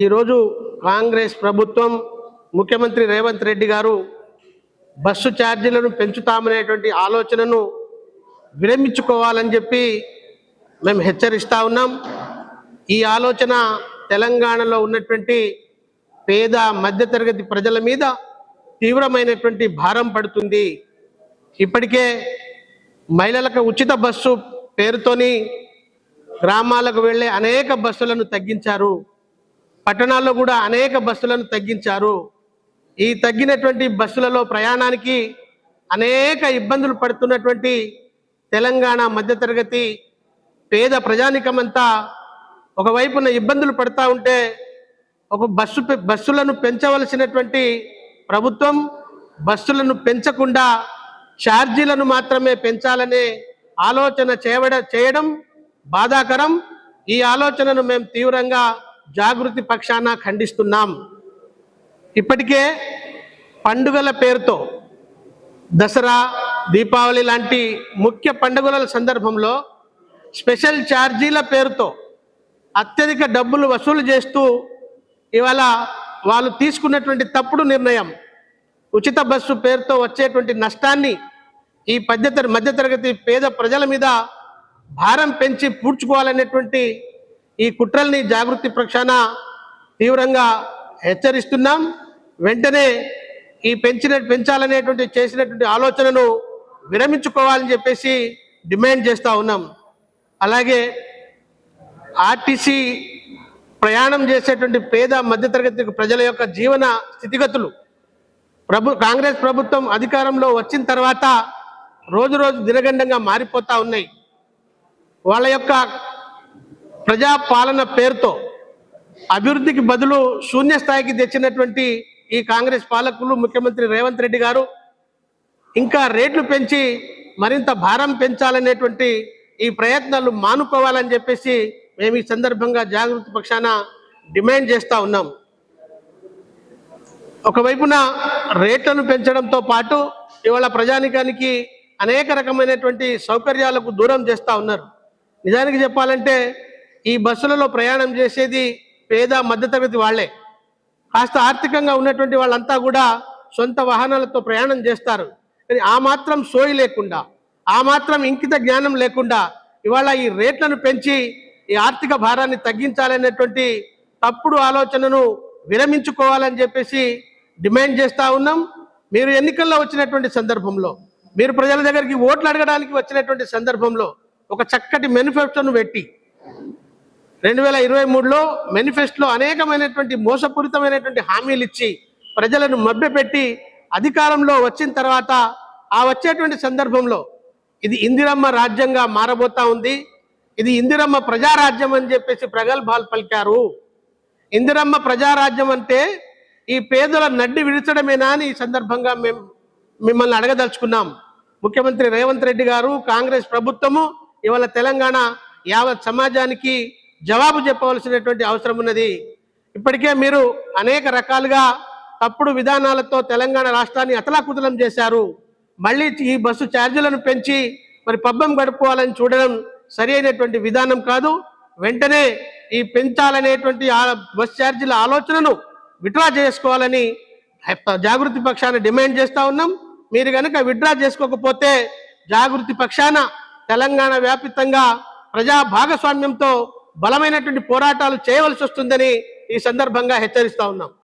ఈరోజు కాంగ్రెస్ ప్రభుత్వం ముఖ్యమంత్రి రేవంత్ రెడ్డి గారు బస్సు ఛార్జీలను పెంచుతామనేటువంటి ఆలోచనను విరమించుకోవాలని చెప్పి మేము హెచ్చరిస్తూ ఉన్నాం. ఈ ఆలోచన తెలంగాణలో ఉన్నటువంటి పేద మధ్యతరగతి ప్రజల మీద తీవ్రమైనటువంటి భారం పడుతుంది. ఇప్పటికే మహిళలకు ఉచిత బస్సు పేరుతోని గ్రామాలకు వెళ్ళే అనేక బస్సులను తగ్గించారు. పట్టణాల్లో కూడా అనేక బస్సులను తగ్గించారు. ఈ తగ్గినటువంటి బస్సులలో ప్రయాణానికి అనేక ఇబ్బందులు పడుతున్నటువంటి తెలంగాణ మధ్యతరగతి పేద ప్రజానికమంతా ఒకవైపున ఇబ్బందులు పడతా ఉంటే ఒక బస్సు పె- బస్సులను పెంచవలసినటువంటి ప్రభుత్వం బస్సులను పెంచకుండా ఛార్జీలను మాత్రమే పెంచాలనే ఆలోచన చేయడం బాధాకరం. ఈ ఆలోచనను మేము తీవ్రంగా జాగృతి పక్షాన ఖండిస్తున్నాం. ఇప్పటికే పండుగల పేరుతో దసరా దీపావళి లాంటి ముఖ్య పండుగల సందర్భంలో స్పెషల్ ఛార్జీల పేరుతో అత్యధిక డబ్బులు వసూలు చేస్తూ ఇవాళ వాళ్ళు తీసుకున్నటువంటి తప్పుడు నిర్ణయం ఉచిత బస్సు పేరుతో వచ్చేటువంటి నష్టాన్ని ఈ పద్ధతి మధ్యతరగతి పేద ప్రజల మీద భారం పెంచి పూడ్చుకోవాలనేటువంటి ఈ కుట్రల్ని జాగృతి పక్షాన తీవ్రంగా హెచ్చరిస్తున్నాం. వెంటనే ఈ పెంచిన పెంచాలనేటువంటి చేసినటువంటి ఆలోచనను విరమించుకోవాలని చెప్పేసి డిమాండ్ చేస్తూ ఉన్నాం. అలాగే ఆర్టీసీ ప్రయాణం చేసేటువంటి పేద మధ్యతరగతి ప్రజల యొక్క జీవన స్థితిగతులు ప్రభు కాంగ్రెస్ ప్రభుత్వం అధికారంలో వచ్చిన తర్వాత రోజు రోజు దినగండంగా మారిపోతూ ఉన్నాయి. వాళ్ళ యొక్క ప్రజాపాలన పేరుతో అభివృద్ధికి బదులు శూన్య స్థాయికి తెచ్చినటువంటి ఈ కాంగ్రెస్ పాలకులు ముఖ్యమంత్రి రేవంత్ రెడ్డి గారు ఇంకా రేట్లు పెంచి మరింత భారం పెంచాలనేటువంటి ఈ ప్రయత్నాలు మానుకోవాలని చెప్పేసి మేము ఈ సందర్భంగా జాగృతి పక్షాన డిమాండ్ చేస్తూ ఉన్నాం. ఒకవైపున రేట్లను పెంచడంతో పాటు ఇవాళ ప్రజానికానికి అనేక రకమైనటువంటి సౌకర్యాలకు దూరం చేస్తూ ఉన్నారు. నిజానికి చెప్పాలంటే ఈ బస్సులలో ప్రయాణం చేసేది పేద మధ్యతరగతి వాళ్ళే. కాస్త ఆర్థికంగా ఉన్నటువంటి వాళ్ళంతా కూడా సొంత వాహనాలతో ప్రయాణం చేస్తారు. కానీ ఆ మాత్రం సోయి లేకుండా ఆ మాత్రం ఇంకిత జ్ఞానం లేకుండా ఇవాళ ఈ రేట్లను పెంచి ఈ ఆర్థిక భారాన్ని తగ్గించాలనేటువంటి తప్పుడు ఆలోచనను విరమించుకోవాలని చెప్పేసి డిమాండ్ చేస్తూ ఉన్నాం. మీరు ఎన్నికల్లో వచ్చినటువంటి సందర్భంలో మీరు ప్రజల దగ్గరికి ఓట్లు అడగడానికి వచ్చినటువంటి సందర్భంలో ఒక చక్కటి మేనిఫెస్టోను పెట్టి రెండు వేల ఇరవై మూడులో మేనిఫెస్టోలో అనేకమైనటువంటి మోసపూరితమైనటువంటి హామీలు ఇచ్చి ప్రజలను మభ్యపెట్టి అధికారంలో వచ్చిన తర్వాత ఆ వచ్చేటువంటి సందర్భంలో ఇది ఇందిరమ్మ రాజ్యంగా మారబోతా ఉంది. ఇది ఇందిరమ్మ ప్రజారాజ్యం అని చెప్పేసి ప్రగల్భాలు పలికారు. ఇందిరమ్మ ప్రజారాజ్యం అంటే ఈ పేదల నడ్డి విడిచడమేనా అని ఈ సందర్భంగా మేము మిమ్మల్ని అడగదలుచుకున్నాం. ముఖ్యమంత్రి రేవంత్ రెడ్డి గారు కాంగ్రెస్ ప్రభుత్వము ఇవాళ తెలంగాణ యావత్ సమాజానికి జవాబు చెప్పవలసినటువంటి అవసరం ఉన్నది. ఇప్పటికే మీరు అనేక రకాలుగా తప్పుడు విధానాలతో తెలంగాణ రాష్ట్రాన్ని అతలాకుతలం చేశారు. మళ్ళీ ఈ బస్సు ఛార్జీలను పెంచి మరి పబ్బం గడుపుకోవాలని చూడడం సరి అయినటువంటి విధానం కాదు. వెంటనే ఈ పెంచాలనేటువంటి ఆ బస్ ఛార్జీల ఆలోచనను విత్డ్రా చేసుకోవాలని జాగృతి పక్షాన డిమాండ్ చేస్తూ ఉన్నాం. మీరు కనుక విత్డ్రా చేసుకోకపోతే జాగృతి పక్షాన తెలంగాణ వ్యాప్తంగా ప్రజా భాగస్వామ్యంతో బలమైనటువంటి పోరాటాలు చేయవలసి వస్తుందని ఈ సందర్భంగా హెచ్చరిస్తా ఉన్నాం.